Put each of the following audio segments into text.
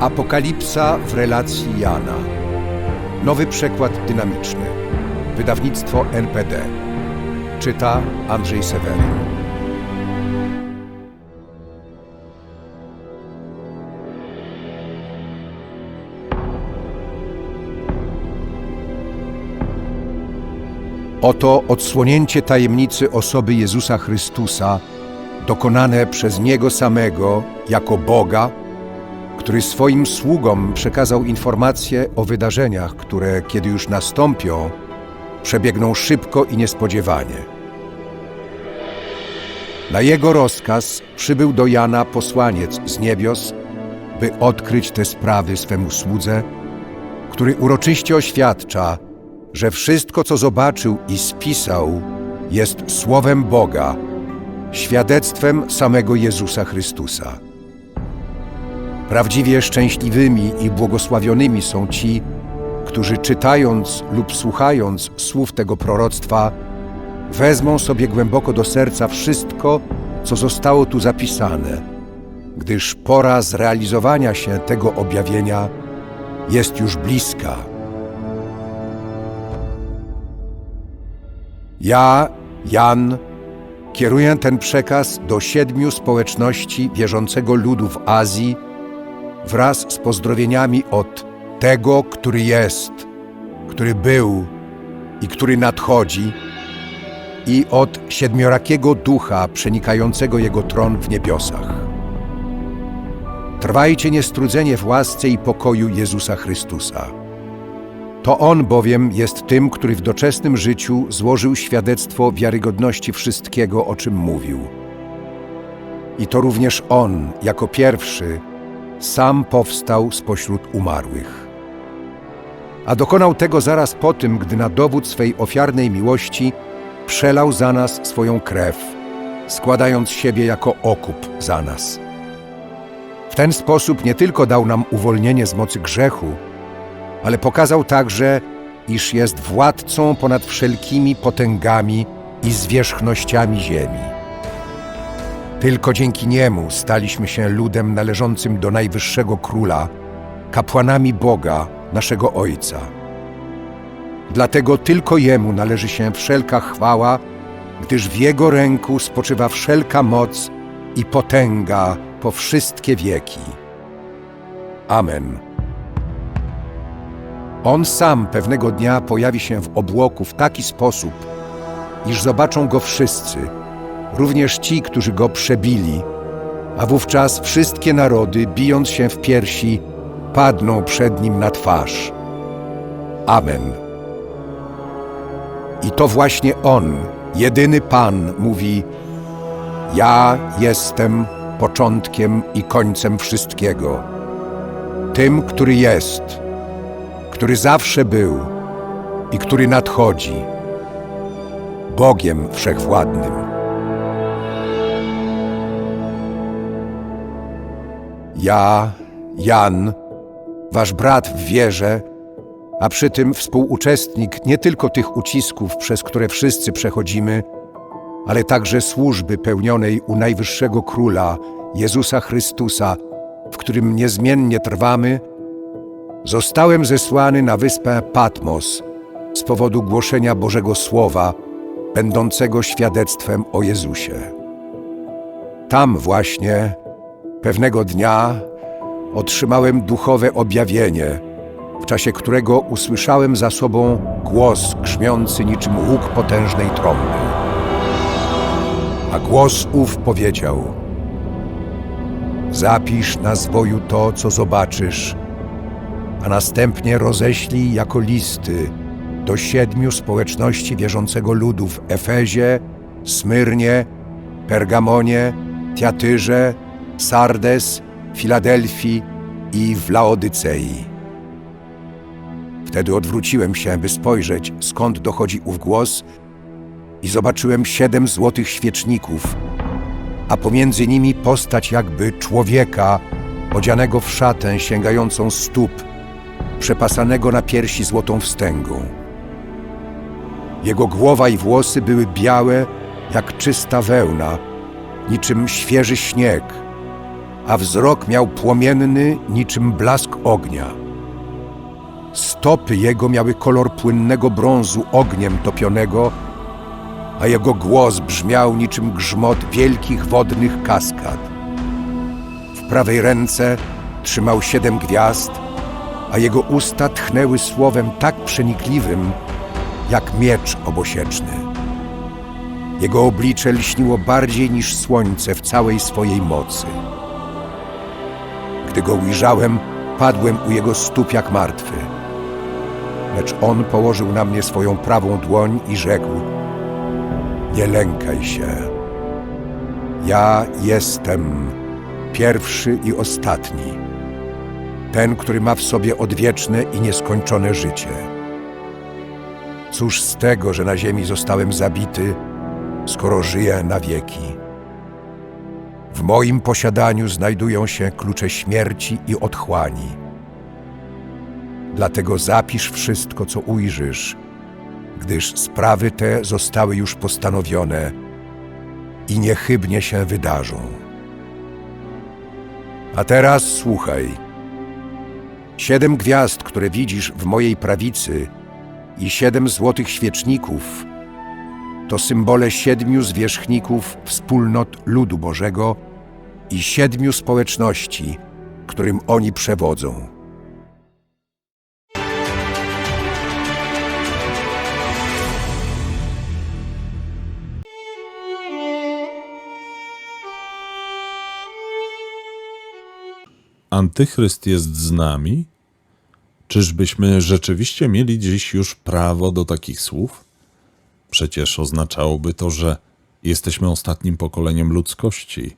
Apokalipsa w relacji Jana. Nowy przekład dynamiczny. Wydawnictwo NPD. Czyta Andrzej Seweryn. Oto odsłonięcie tajemnicy osoby Jezusa Chrystusa, dokonane przez Niego samego jako Boga, który swoim sługom przekazał informacje o wydarzeniach, które, kiedy już nastąpią, przebiegną szybko i niespodziewanie. Na jego rozkaz przybył do Jana posłaniec z niebios, by odkryć te sprawy swemu słudze, który uroczyście oświadcza, że wszystko, co zobaczył i spisał, jest słowem Boga, świadectwem samego Jezusa Chrystusa. Prawdziwie szczęśliwymi i błogosławionymi są ci, którzy czytając lub słuchając słów tego proroctwa, wezmą sobie głęboko do serca wszystko, co zostało tu zapisane, gdyż pora zrealizowania się tego objawienia jest już bliska. Ja, Jan, kieruję ten przekaz do siedmiu społeczności wierzącego ludu w Azji wraz z pozdrowieniami od tego, który jest, który był i który nadchodzi, i od siedmiorakiego ducha przenikającego jego tron w niebiosach. Trwajcie niestrudzenie w łasce i pokoju Jezusa Chrystusa. To On bowiem jest tym, który w doczesnym życiu złożył świadectwo wiarygodności wszystkiego, o czym mówił. I to również On, jako pierwszy, sam powstał spośród umarłych. A dokonał tego zaraz po tym, gdy na dowód swej ofiarnej miłości przelał za nas swoją krew, składając siebie jako okup za nas. W ten sposób nie tylko dał nam uwolnienie z mocy grzechu, ale pokazał także, iż jest władcą ponad wszelkimi potęgami i zwierzchnościami ziemi. Tylko dzięki Niemu staliśmy się ludem należącym do Najwyższego Króla, kapłanami Boga, naszego Ojca. Dlatego tylko Jemu należy się wszelka chwała, gdyż w Jego ręku spoczywa wszelka moc i potęga po wszystkie wieki. Amen. On sam pewnego dnia pojawi się w obłoku w taki sposób, iż zobaczą go wszyscy, również ci, którzy go przebili, a wówczas wszystkie narody, bijąc się w piersi, padną przed nim na twarz. Amen. I to właśnie On, jedyny Pan, mówi: Ja jestem początkiem i końcem wszystkiego. Tym, który jest, który zawsze był i który nadchodzi, Bogiem Wszechwładnym. Ja, Jan, wasz brat w wierze, a przy tym współuczestnik nie tylko tych ucisków, przez które wszyscy przechodzimy, ale także służby pełnionej u Najwyższego Króla, Jezusa Chrystusa, w którym niezmiennie trwamy, zostałem zesłany na wyspę Patmos z powodu głoszenia Bożego Słowa, będącego świadectwem o Jezusie. Tam właśnie pewnego dnia otrzymałem duchowe objawienie, w czasie którego usłyszałem za sobą głos grzmiący niczym łuk potężnej trąby. A głos ów powiedział: Zapisz na zwoju to, co zobaczysz, a następnie roześlij jako listy do siedmiu społeczności wierzącego ludu w Efezie, Smyrnie, Pergamonie, Tiatyrze, Sardes, Filadelfii i w Laodycei. Wtedy odwróciłem się, by spojrzeć, skąd dochodzi ów głos i zobaczyłem siedem złotych świeczników, a pomiędzy nimi postać jakby człowieka odzianego w szatę sięgającą stóp, przepasanego na piersi złotą wstęgą. Jego głowa i włosy były białe jak czysta wełna, niczym świeży śnieg – a wzrok miał płomienny niczym blask ognia. Stopy jego miały kolor płynnego brązu ogniem topionego, a jego głos brzmiał niczym grzmot wielkich wodnych kaskad. W prawej ręce trzymał siedem gwiazd, a jego usta tchnęły słowem tak przenikliwym, jak miecz obosieczny. Jego oblicze lśniło bardziej niż słońce w całej swojej mocy. Gdy go ujrzałem, padłem u jego stóp jak martwy. Lecz on położył na mnie swoją prawą dłoń i rzekł: Nie lękaj się. Ja jestem pierwszy i ostatni, ten, który ma w sobie odwieczne i nieskończone życie. Cóż z tego, że na ziemi zostałem zabity, skoro żyję na wieki? W moim posiadaniu znajdują się klucze śmierci i otchłani. Dlatego zapisz wszystko, co ujrzysz, gdyż sprawy te zostały już postanowione i niechybnie się wydarzą. A teraz słuchaj. Siedem gwiazd, które widzisz w mojej prawicy i siedem złotych świeczników, to symbole siedmiu zwierzchników wspólnot ludu Bożego i siedmiu społeczności, którym oni przewodzą. Antychryst jest z nami? Czyżbyśmy rzeczywiście mieli dziś już prawo do takich słów? Przecież oznaczałoby to, że jesteśmy ostatnim pokoleniem ludzkości,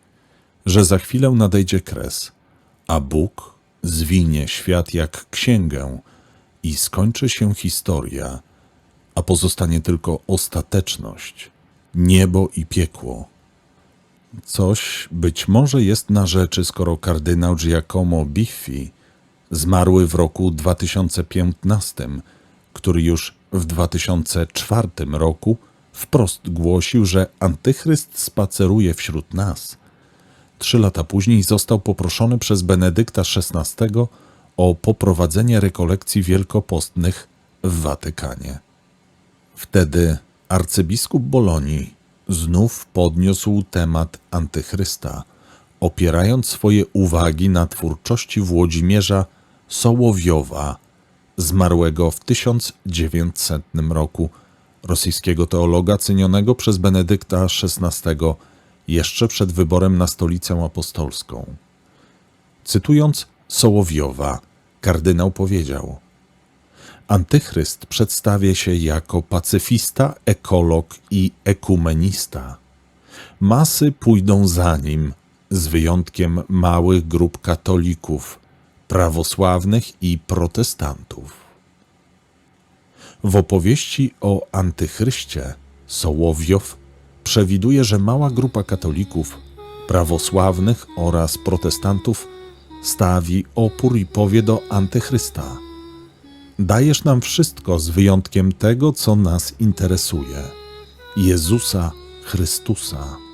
że za chwilę nadejdzie kres, a Bóg zwinie świat jak księgę i skończy się historia, a pozostanie tylko ostateczność, niebo i piekło. Coś być może jest na rzeczy, skoro kardynał Giacomo Biffi, zmarły w roku 2015, który już w 2004 roku wprost głosił, że antychryst spaceruje wśród nas. Trzy lata później został poproszony przez Benedykta XVI o poprowadzenie rekolekcji wielkopostnych w Watykanie. Wtedy arcybiskup Bolonii znów podniósł temat antychrysta, opierając swoje uwagi na twórczości Włodzimierza Sołowiowa, zmarłego w 1900 roku, rosyjskiego teologa cenionego przez Benedykta XVI jeszcze przed wyborem na stolicę apostolską. Cytując Sołowiowa, kardynał powiedział – Antychryst przedstawia się jako pacyfista, ekolog i ekumenista. Masy pójdą za nim, z wyjątkiem małych grup katolików, prawosławnych i protestantów. W opowieści o Antychryście Sołowiow przewiduje, że mała grupa katolików, prawosławnych oraz protestantów stawi opór i powie do Antychrysta – Dajesz nam wszystko z wyjątkiem tego, co nas interesuje Jezusa Chrystusa.